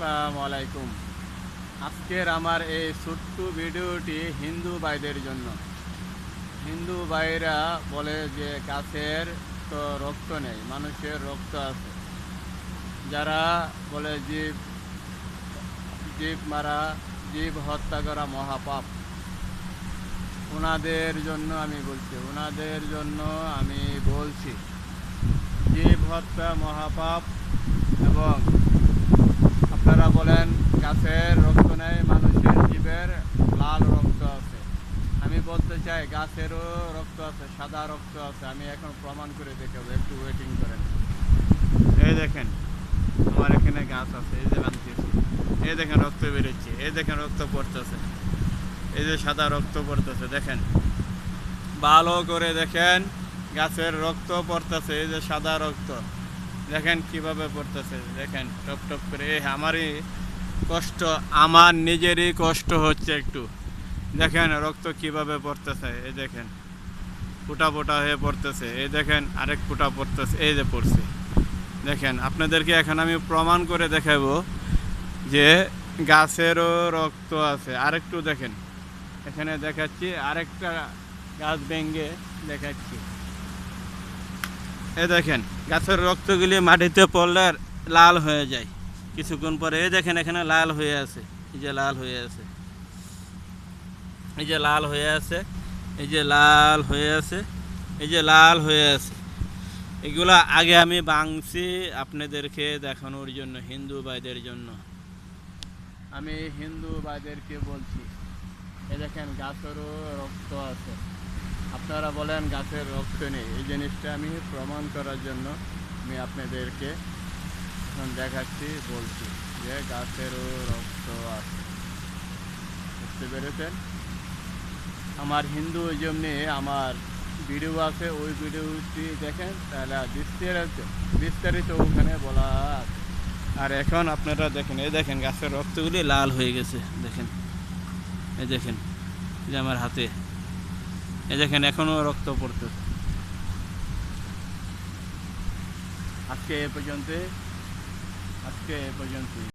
আসসালামু আলাইকুম আজকের আমার এই ছোট্ট ভিডিওটি হিন্দু ভাইদের জন্য। হিন্দু ভাইরা বলে যে গাছের তো রক্ত নেই, মানুষের রক্ত আছে। যারা বলে জীব জীব মারা, জীব হত্যা করা মহাপাপ। ওনাদের জন্য আমি বলছি ওনাদের জন্য আমি বলছি, জীব হত্যা মহাপাপ এবং গাছের রক্ত নেই, মানুষের জীবের লাল রক্ত আছে। আমি বলতে চাই, গাছেরও রক্ত আছে, সাদা রক্ত আছে। আমি এখন প্রমাণ করে দেখাবো, একটু ওয়েটিং করেন। এই দেখেন, আমার এখানে গাছ আছে, এই যে বানতেছি এই দেখেন, রক্ত বেরোচ্ছে, এই দেখেন, রক্ত পড়তেছে। এই যে সাদা রক্ত পড়তেছে, দেখেন। ভালো করে দেখেন, গাছের রক্ত পড়তেছে, এই যে সাদা রক্ত। দেখেন কীভাবে পড়তেছে, দেখেন, টপ টপ করে। এই, আমারই কষ্ট, আমার নিজেরই কষ্ট হচ্ছে একটু। দেখেন রক্ত কীভাবে পড়তেছে, এই দেখেন। ফুটা ফোটা হয়ে পড়তেছে, এই দেখেন আরেক ফুটা পড়তেছে, এই যে পড়ছে। দেখেন, আপনাদেরকে এখন আমি প্রমাণ করে দেখাবো যে গাছেরও রক্ত আছে। আরেকটু দেখেন, এখানে দেখাচ্ছি, আরেকটা গাছ ভেঙে দেখাচ্ছি। এ দেখেন, গাছের রক্তগুলি মাটিতে পড়লে লাল হয়ে যায়। কিছুক্ষণ পরে এই দেখেন এখানে লাল হয়ে আছে। এই যে লাল হয়ে আছে। এই যে লাল হয়ে আছে। এই যে লাল হয়ে আছে। এই যে লাল হয়ে আছে। এগুলা আগে আমি বাংছি আপনাদেরকে দেখানোর জন্য, হিন্দু ভাইদের জন্য। আমি হিন্দু ভাইদেরকে বলছি, এই দেখেন গাছেরও রক্ত আছে। আপনারা বলেন গাছের রক্ত নেই। এই জিনিসটা আমি প্রমাণ করার জন্য আমি আপনাদেরকে দেখাচ্ছি বলছি যে গাছেরও রক্ত আছে। বুঝতে পেরেছেন? আমার হিন্দু নিয়ে আমার ভিডিও আছে ওই ভিডিওটি দেখেন তাহলে বিস্তারিত বিস্তারিত ওখানে বলা আছে। আর এখন আপনারা দেখেন এই দেখেন গাছের রক্তগুলি লাল হয়ে গেছে দেখেন। এই দেখেন যে আমার হাতে। এই দেখেন এখনও রক্ত পড়তেছে। আজকে এ পর্যন্ত আজকে এ পর্যন্তই